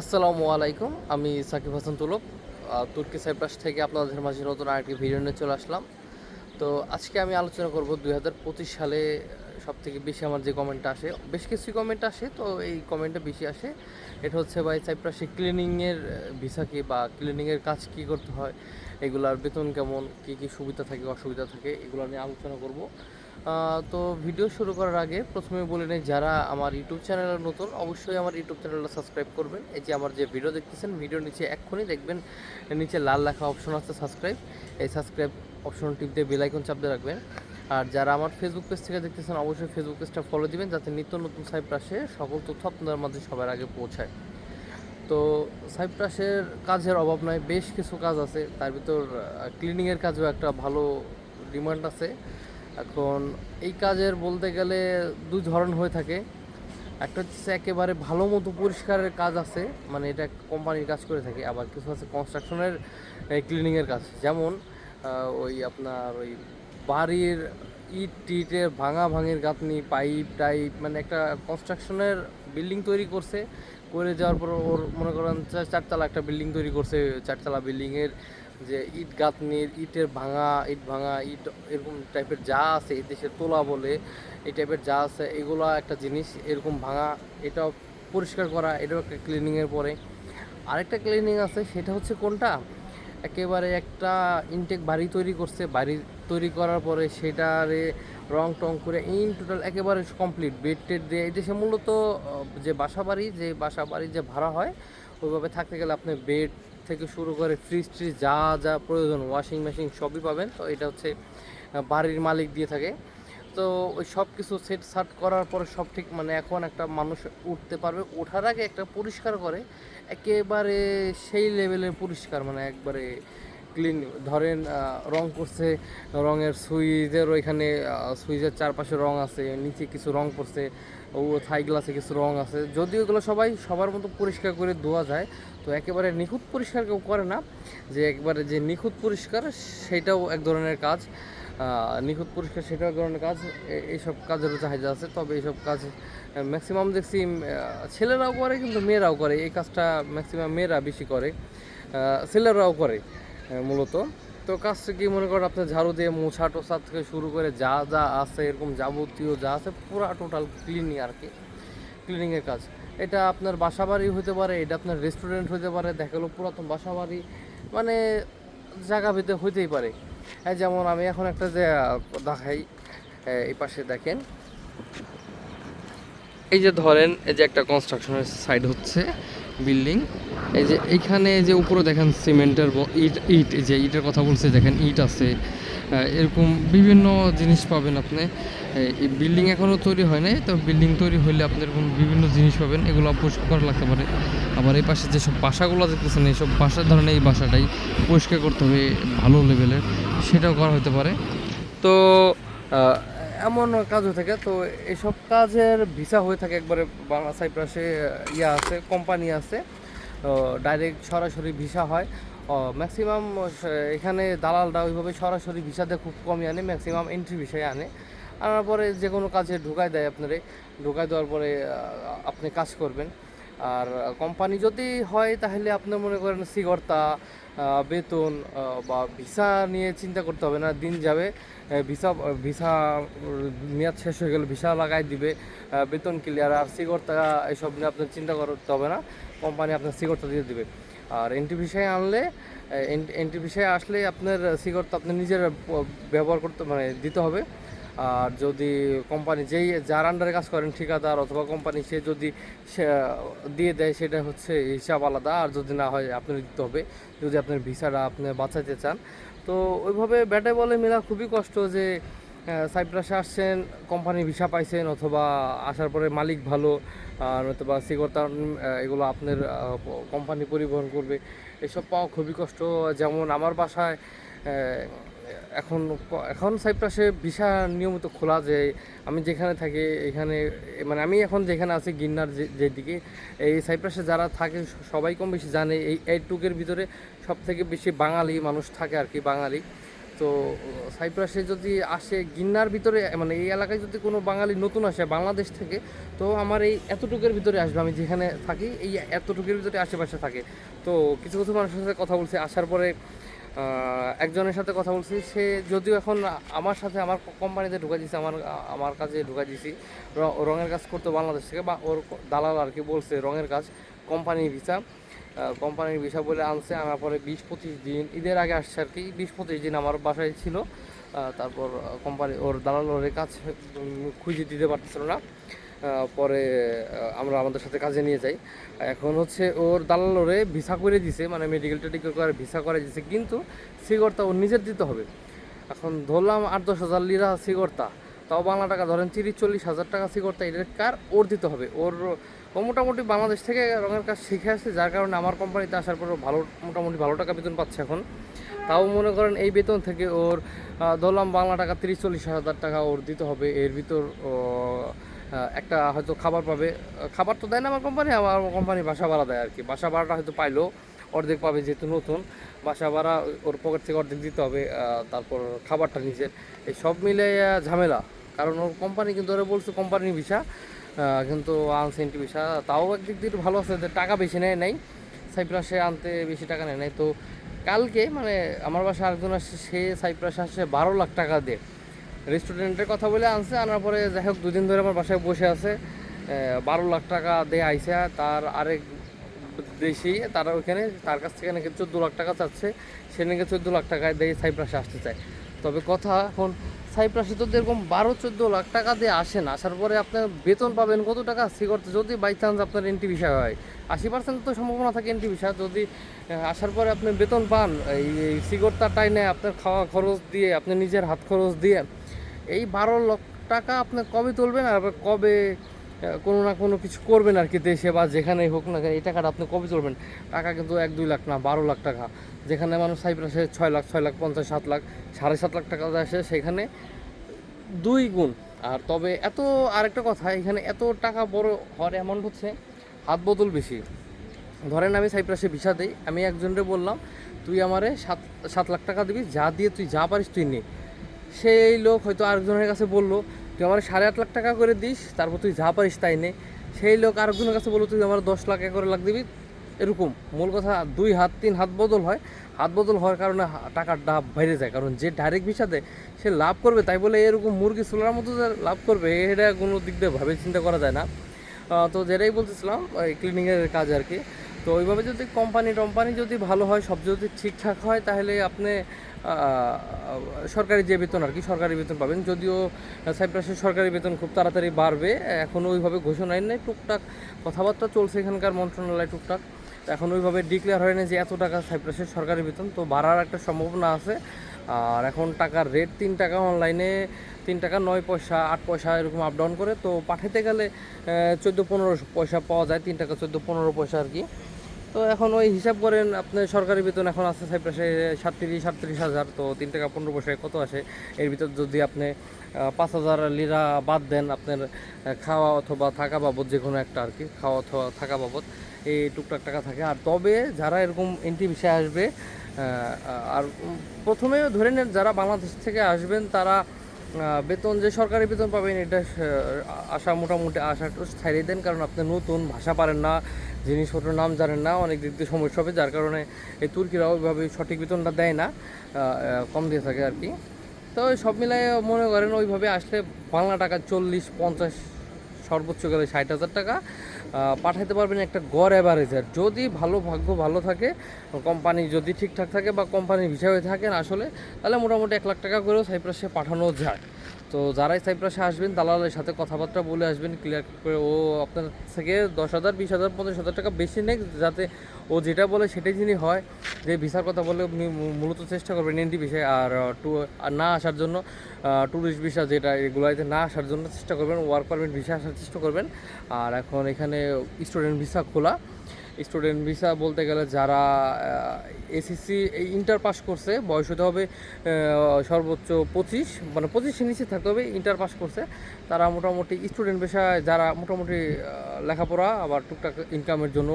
আসসালামু আলাইকুম, আমি সাকিব হাসান তুলক। তুর্কি সাইপ্রাস থেকে আপনাদের মাঝে নতুন আরেকটি ভিডিও নিয়ে চলে আসলাম। তো আজকে আমি আলোচনা করব দুই সালে সব থেকে বেশি আমার যে কমেন্টটা আসে, বেশ কিছু কমেন্ট আসে, তো এই কমেন্টটা বেশি আসে। এটা হচ্ছে ভাই সাইপ্রাসে ক্লিনিংয়ের ভিসা কি বা ক্লিনিংয়ের কাজ কি করতে হয়, এগুলার বেতন কেমন, কি কি সুবিধা থাকে, অসুবিধা থাকে, এগুলো নিয়ে আলোচনা করব। তো ভিডিও শুরু করার আগে প্রথমে বলে নেই, যারা আমার ইউটিউব চ্যানেলে নতুন, অবশ্যই আমার ইউটিউব চ্যানেলটা সাবস্ক্রাইব করবেন। এই যে আমার যে ভিডিও দেখতেছেন ভিডিও নিচে এক্ষুনি দেখবেন, নিচে লাল লেখা অপশন আছে সাবস্ক্রাইব। এই সাবস্ক্রাইব অপশন টিপ দিয়ে বেল আইকন চাপ দিয়ে রাখবেন। আর যারা আমার ফেসবুক পেজ থেকে দেখতেছেন, অবশ্যই ফেসবুক পেজটা ফলো দিবেন, যাতে নিত্য নতুন সাইপ্রাসে সকল তথ্য আপনাদের মাঝে সবার আগে পৌঁছায়। তো সাইপ্রাসের কাজের অভাব নাই, বেশ কিছু কাজ আছে। তার ভিতর ক্লিনিংয়ের কাজও একটা ভালো ডিমান্ড আছে। এখন এই কাজের বলতে গেলে দুই ধরন হয়ে থাকে। একটা হচ্ছে একেবারে ভালো মতো পরিষ্কারের কাজ আছে মানে এটা কোম্পানির কাজ করে থাকে, আবার কিছু আছে কনস্ট্রাকশনের ক্লিনিংয়ের কাজ। যেমন ওই আপনার ওই বাড়ির ইট টিটের ভাঙা ভাঙির গাঁথনি, পাইপ টাইপ মানে একটা কনস্ট্রাকশনের বিল্ডিং তৈরি করছে, করে যাওয়ার পর ওর মনে করেন চারতলা একটা বিল্ডিং তৈরি করছে, চারতলা বিল্ডিংয়ের যে ইট গাঁথনির, ইটের ভাঙা, ইট ভাঙা, ইট এরকম টাইপের যা আছে, এই দেশের তোলা বলে, এই টাইপের যা আছে, এগুলো একটা জিনিস এরকম ভাঙা, এটাও পরিষ্কার করা, এটাও একটা ক্লিনিংয়ের পরে। আরেকটা ক্লিনিং আছে, সেটা হচ্ছে কোনটা? একেবারে একটা ইনটেক বাড়ি তৈরি করছে, বাড়ি তৈরি করার পরে সেটারে রং টং করে ইন টোটাল একেবারে কমপ্লিট বেড টেড দিয়ে, এই দেশে মূলত যে বাসা বাড়ি যে বাসা বাড়ি যে ভাড়া হয়, ওইভাবে থাকতে গেলে আপনি বেড থেকে শুরু করে ফ্রিজ ট্রিজ যা যা প্রয়োজন ওয়াশিং মেশিন সবই পাবেন। তো এটা হচ্ছে বাড়ির মালিক দিয়ে থাকে। তো ওই সব কিছু সেট সাট করার পরে সব ঠিক মানে এখন একটা মানুষ উঠতে পারবে। ওঠার আগে একটা পরিষ্কার করে, একেবারে সেই লেভেলের পরিষ্কার মানে একবারে ক্লিন ধরেন রং করছে, রঙের সুইচের ওইখানে সুইচের চারপাশে রং আছে, নিচে কিছু রং পড়ছে ও থাই গ্লাসে কিছু রং আছে। যদিও এগুলো সবাই সবার মতো পরিষ্কার করে ধোয়া যায়, তো একেবারে নিখুঁত পরিষ্কার কেউ করে না, যে একবারে যে নিখুঁত পরিষ্কার সেটাও এক ধরনের কাজ নিখুঁত পরিষ্কার সেটাও এক ধরনের কাজ এইসব কাজেরও চাহিদা আছে, তবে এইসব কাজ ম্যাক্সিমাম দেখছি ছেলেরাও করে কিন্তু মেয়েরাও করে, এই কাজটা ম্যাক্সিমাম মেয়েরা বেশি করে ছেলেরাও করে মূলত। তো কাজটা কি মনে করেন আপনার ঝাড়ু দিয়ে মোছা টোছা থেকে শুরু করে যা যা আছে, এরকম যাবতীয় যা আছে, পুরো টোটাল ক্লিনিং আর কি ক্লিনিংয়ের কাজ। এটা আপনার বাসা বাড়ি হতে পারে, এটা আপনার রেস্টুরেন্ট হতে পারে, দেখা গেলো পুরাতন বাসা বাড়ি মানে জায়গা ভেদে হইতেই পারে। যেমন আমি এখন একটা যে দেখাই এই পাশে দেখেন। এই যে ধরেন, এই যে একটা কনস্ট্রাকশনের সাইড হচ্ছে বিল্ডিং। এই যে এইখানে যে উপরে দেখেন সিমেন্টের ইট ইট যে ইটের কথা বলছে, দেখেন ইট আছে। এরকম বিভিন্ন জিনিস পাবেন আপনি। এই বিল্ডিং এখনও তৈরি হয় নাই তো বিল্ডিং তৈরি হলে আপনি এরকম বিভিন্ন জিনিস পাবেন। এগুলো পরিষ্কার করা লাগতে পারে। আবার এই পাশে যেসব বাসাগুলো দেখতেছেন, এইসব বাসার ধরনের এই বাসাটাই পরিষ্কার করতে হবে ভালো লেভেলের সেটাও করা হতে পারে। তো এমন কাজ হয়ে থাকে, তো এসব কাজের ভিসা হয়ে থাকে একবারে বাংলা, সাইপ্রাসে ইয়া আছে, কোম্পানি আছে ডাইরেক্ট সরাসরি ভিসা হয়। ম্যাক্সিমাম এখানে দালালরা ওইভাবে সরাসরি ভিসাতে খুব কমই আনে ম্যাক্সিমাম এন্ট্রি ভিসায় আনে। আনার পরে যে কোনো কাজে ঢুকায় দেয় আপনারে ঢুকায় দেওয়ার পরে আপনি কাজ করবেন। আর কোম্পানি যদি হয় তাহলে আপনি মনে করেন সিগর্তা বেতন বা ভিসা নিয়ে চিন্তা করতে হবে না, দিন যাবে। ভিসা ভিসা মেয়াদ শেষ হয়ে গেলে ভিসা লাগাই দিবে। বেতন ক্লিয়ার আর সিগর্তা এসব নিয়ে আপনার চিন্তা করতে হবে না। কোম্পানি আপনার সিগর্তা দিয়ে দিবে। আর এন্ট্রি ভিসায় আনলে এন্ট্রি ভিসায় আসলে আপনার সিগর্তা আপনি নিজের ব্যবহার করতে মানে দিতে হবে। আর যদি কোম্পানি যেই, যার আন্ডারে কাজ করেন ঠিকাদার অথবা কোম্পানি সে যদি দিয়ে দেয়, সেটা হচ্ছে হিসাব আলাদা। আর যদি না হয়, আপনার দিতে হবে। যদি আপনার ভিসাটা আপনি বাঁচাতে চান। তো ওইভাবে ব্যাটে বলে মেলা খুবই কষ্ট যে সাইপ্রাসে আসছেন কোম্পানি ভিসা পাইছেন অথবা আসার পরে মালিক ভালো, আর অথবা সিগরতা এগুলো আপনার কোম্পানি পরিবহন করবে। এসব পাওয়া খুবই কষ্ট। যেমন আমার বাসায় এখন এখন সাইপ্রাসে ভিসা নিয়মিত খোলা যে আমি যেখানে থাকি, এখানে মানে আমি এখন যেখানে আছি, গিন্নার যে, যেদিকে, এই সাইপ্রাসে যারা থাকে সবাই কম বেশি জানে। এই এইটুকের ভিতরে সব থেকে বেশি বাঙালি মানুষ থাকে আর কি, বাঙালি। তো সাইপ্রাসে যদি আসে, গিন্নার ভিতরে মানে এই এলাকায় যদি কোনো বাঙালি নতুন আসে, বাংলাদেশ থেকে, তো আমার এই এতটুকুর ভিতরে আসবে। আমি যেখানে থাকি, এই এতটুকুর ভিতরে আশেপাশে থাকে। তো কিছু কিছু মানুষের সাথে কথা বলছি, আসার পরে একজনের সাথে কথা বলছি। সে যদিও এখন আমার সাথে আমার কোম্পানিতে ঢুকা দিয়েছে আমার আমার কাজে ঢুকা দিয়েছি রঙের কাজ করতো বাংলাদেশ থেকে, বা ওর দালাল আর কি বলছে রঙের কাজ কোম্পানি ভিসা। কোম্পানির ভিসা বলে আনছে, আনার পরে বিশ পঁচিশ দিন, ঈদের আগে আসছে আর কি, বিশ পঁচিশ দিন আমার বাসায় ছিল। তারপর কোম্পানি ওর দালাল ওর কাজ খুঁজে দিতে পারতেছিল না। পরে আমরা আমাদের সাথে কাজে নিয়ে যাই। এখন হচ্ছে ওর দালাল ওরে ভিসা করে দিছে মানে মেডিকেল টেডিকেল করে ভিসা করে দিছে, কিন্তু সিগরটা ওর নিজের দিতে হবে। এখন ধরলাম আট দশ হাজার লিরা সিগরতা তাও বাংলা টাকা, ধরেন তিরিশ চল্লিশ হাজার টাকা সিগরতা এটা কার ওর দিতে হবে? ওর, ও মোটামুটি বাংলাদেশ থেকে রঙের কাজ শিখে আসছে, যার কারণে আমার কোম্পানিতে আসার পর ভালো, মোটামুটি ভালো টাকা বেতন পাচ্ছে এখন। তাও মনে করেন এই বেতন থেকে ওর ধরলাম বাংলা টাকা তিরিশ চল্লিশ হাজার টাকা ওর দিতে হবে, এর ভিতর একটা হয়তো খাবার পাবে। খাবার তো দেয় না আমার কোম্পানি আমার কোম্পানি বাসা ভাড়া দেয় আর কি বাসা ভাড়াটা হয়তো পাইলো, অর্ধেক পাবে যেহেতু নতুন। বাসা ভাড়া ওর পকেট থেকে অর্ধেক দিতে হবে তারপর খাবারটা নিজের। এই সব মিলে ঝামেলা। কারণ ওর কোম্পানি কিন্তু ওরা বলছে কোম্পানির ভিসা কিন্তু আনসেন্টি ভিসা। তাও একদিক দিয়ে ভালো আছে যে টাকা বেশি নেয় নাই। সাইপ্রাসে আনতে বেশি টাকা নেয় নাই। তো কালকে মানে আমার বাসায় আরেকজন আসছে, সে সাইপ্রাসে আসছে বারো লাখ টাকা দিয়ে। রেস্টুরেন্টের কথা বলে আনছে, আনার পরে যাই হোক দুদিন ধরে আমার বাসায় বসে আছে। বারো লাখ টাকা দিয়ে আইসে তার আরেক দেশি, তারা ওইখানে, তার কাছ থেকে নাকি চোদ্দ লাখ টাকা চাচ্ছে, সে নাকি চোদ্দ লাখ টাকায় দিয়ে সাইপ্রাসে আসতে চায়। তবে কথা এখন সাইপ্রাসে তো এরকম বারো চোদ্দ লাখ টাকা দিয়ে আসেন আসার পরে আপনার বেতন পাবেন কত টাকা? সে করতে যদি বাই চান্স আপনার এনটি বিষয় হয়। আশি পার্সেন্ট তো সম্ভাবনা থাকে এনটি বিষয়, যদি আসার পরে আপনি বেতন পান, এই এই সিগরটা টাইনে আপনার খাওয়া খরচ দিয়ে, আপনি নিজের হাত খরচ দিয়ে এই বারো লক্ষ টাকা আপনি কবে তুলবেন আর কবে কোনো না কোনো কিছু করবেন আর কি, দেশে বা যেখানেই হোক না এই টাকাটা আপনি কবে তুলবেন? টাকা কিন্তু এক, দুই লাখ না, বারো লাখ টাকা। যেখানে মানুষ সাইপ্রাসে ছয় লাখ ছয় লাখ, পঞ্চাশ, সাত লাখ, সাড়ে সাত লাখ টাকা আসে, সেখানে দুই গুণ। আর তবে এত, আরেকটা কথা, এখানে এত টাকা বড় হওয়ার অ্যামাউন্ট হচ্ছে হাত বদল বেশি। ধরেন আমি সাইপ্রাসে ভিসা দিই, আমি একজনকে বললাম, তুই আমারে সাত সাত লাখ টাকা দিবি, যা দিয়ে তুই যা পারিস তুই নে। সেই লোক হয়তো আরেকজনের কাছে বলল, তুই আমার সাড়ে আট লাখ টাকা করে দিস, তারপর তুই যা পারিস তাই নে। সেই লোক আরেকজনের কাছে বলল, তুই আমার দশ লাখ করে লাখ দিবি। এরকম। মূল কথা, দুই হাত, তিন হাত বদল হয়। হাত বদল হওয়ার কারণে টাকার ডাব বাইরে যায়। কারণ যে ডাইরেক্ট ভিসা দেয়, সে লাভ করবে। তাই বলে এরকম মুরগি সোলার মতো যে লাভ করবে, এটা কোনো দিক দিয়ে ভাবে চিন্তা করা যায় না। তো যেটাই বলতেছিলাম ক্লিনিংয়ের কাজ আর কি। তো ওইভাবে যদি কোম্পানি টম্পানি যদি ভালো হয়, সব যদি ঠিকঠাক হয়, তাহলে আপনি সরকারি যে বেতন আর কি, সরকারি বেতন পাবেন। যদিও সাইপ্রাসের সরকারি বেতন খুব তাড়াতাড়ি বাড়বে এখনও ওইভাবে ঘোষণাই নেই টুকটাক কথাবার্তা চলছে এখানকার মন্ত্রণালয় টুকটাক। এখন ওইভাবে ডিক্লেয়ার হয় না যে এত টাকা সাইপ্রাসের সরকারি বেতন। তো বাড়ার একটা সম্ভাবনা আছে। আর এখন টাকার রেট তিন টাকা অনলাইনে তিন টাকা নয় পয়সা, আট পয়সা এরকম আপ ডাউন করে। তো পাঠাতে গেলে চোদ্দ পনেরো পয়সা পাওয়া যায়, তিন টাকা চোদ্দ পনেরো পয়সা আর কি। তো এখন ওই হিসাব করেন, আপনার সরকারি বেতন এখন আছে সাইপ্রাসে সাতত্রিশ সাতত্রিশ হাজার, তো তিন টাকা পনেরো পয়সায় কত আসে? এর ভিতর যদি আপনি পাঁচ হাজার লিরা বাদ দেন আপনার খাওয়া অথবা থাকা বাবদ যে কোনো একটা আর কি, খাওয়া অথবা থাকা বাবদ, এই টুকটাক টাকা থাকে। আর তবে যারা এরকম এন্ট্রি বিষয়ে আসবে আর প্রথমে ধরে নেন যারা বাংলাদেশ থেকে আসবেন, তারা বেতন যে সরকারি বেতন পাবেন, এটা আশা মোটামুটি আশাটা ছাড়িয়ে দেন, কারণ আপনি নতুন, ভাষা পারেন না, জিনিসপত্রের নাম জানেন না, অনেক দিক দিয়ে সমস্যা হবে, যার কারণে এই তুর্কিরা ওইভাবে সঠিক বেতনটা দেয় না কম দিয়ে থাকে আর কি। তো সব মিলাই মনে করেন, ওইভাবে আসলে বাংলা টাকা চল্লিশ, পঞ্চাশ, সর্বোচ্চ গেলে ষাট হাজার টাকা পাঠাতে পারবেন একটা গড় অ্যাভারেজের যদি ভালো ভাগ্য ভালো থাকে, কোম্পানি যদি ঠিকঠাক থাকে বা কোম্পানির হিসাবে থাকেন আসলে, তাহলে মোটামুটি এক লাখ টাকা করেও সাইপ্রাসে পাঠানো যায়। তো যারাই সাইপ্রাসে আসবেন, দালালের সাথে কথাবার্তা বলে আসবেন ক্লিয়ার করে ও আপনার থেকে দশ হাজার, বিশ হাজার, পঞ্চাশ হাজার টাকা বেশি নেই যাতে ও যেটা বলে সেটাই যিনি হয়, যে ভিসার কথা বলে মূলত চেষ্টা করবেন এনটি বিষয়ে আর টু না আসার জন্য ট্যুরিস্ট ভিসা যেটা এগুলোতে না আসার জন্য চেষ্টা করবেন ওয়ার্ক পারমিট ভিসা আসার চেষ্টা করবেন। আর এখন এখানে স্টুডেন্ট ভিসা খোলা। স্টুডেন্ট ভিসা বলতে গেলে যারা এসএসসি ইন্টার পাস করছে, বয়স হতে হবে সর্বোচ্চ পঁচিশ মানে পঁচিশের নিচে থাকতে হবে, ইন্টার পাস করছে। তারা মোটামুটি স্টুডেন্ট পেশায় যারা মোটামুটি লেখাপড়া, আবার টুকটাক ইনকামের জন্য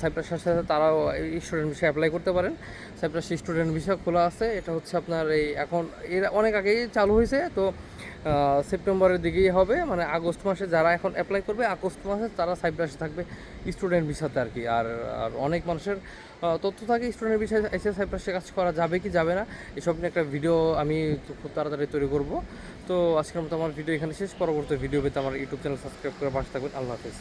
সাইপ্রাসের সাথে তারাও স্টুডেন্ট ভিসা অ্যাপ্লাই করতে পারেন। সাইপ্রাস স্টুডেন্ট ভিসা খোলা আছে, এটা হচ্ছে আপনার এই এখন, এর অনেক আগেই চালু হয়েছে, তো সেপ্টেম্বরের দিকেই হবে মানে আগস্ট মাসে যারা এখন অ্যাপ্লাই করবে, আগস্ট মাসে তারা সাইপ্রাসে থাকবে স্টুডেন্ট ভিসাতে আর কি। আর আর অনেক মানুষের তথ্য থাকে স্টুডেন্ট ভিসা এসে সাইপ্রাসে কাজ করা যাবে কি যাবে না, এসব নিয়ে একটা ভিডিও আমি খুব তাড়াতাড়ি তৈরি করব। তো আজকের মতো আমার ভিডিও এখানে শেষ, পরবর্তী ভিডিও পেতে আমার ইউটিউব চ্যানেল সাবস্ক্রাইব করে পাশে থাকবেন। আল্লাহ হাফিজ।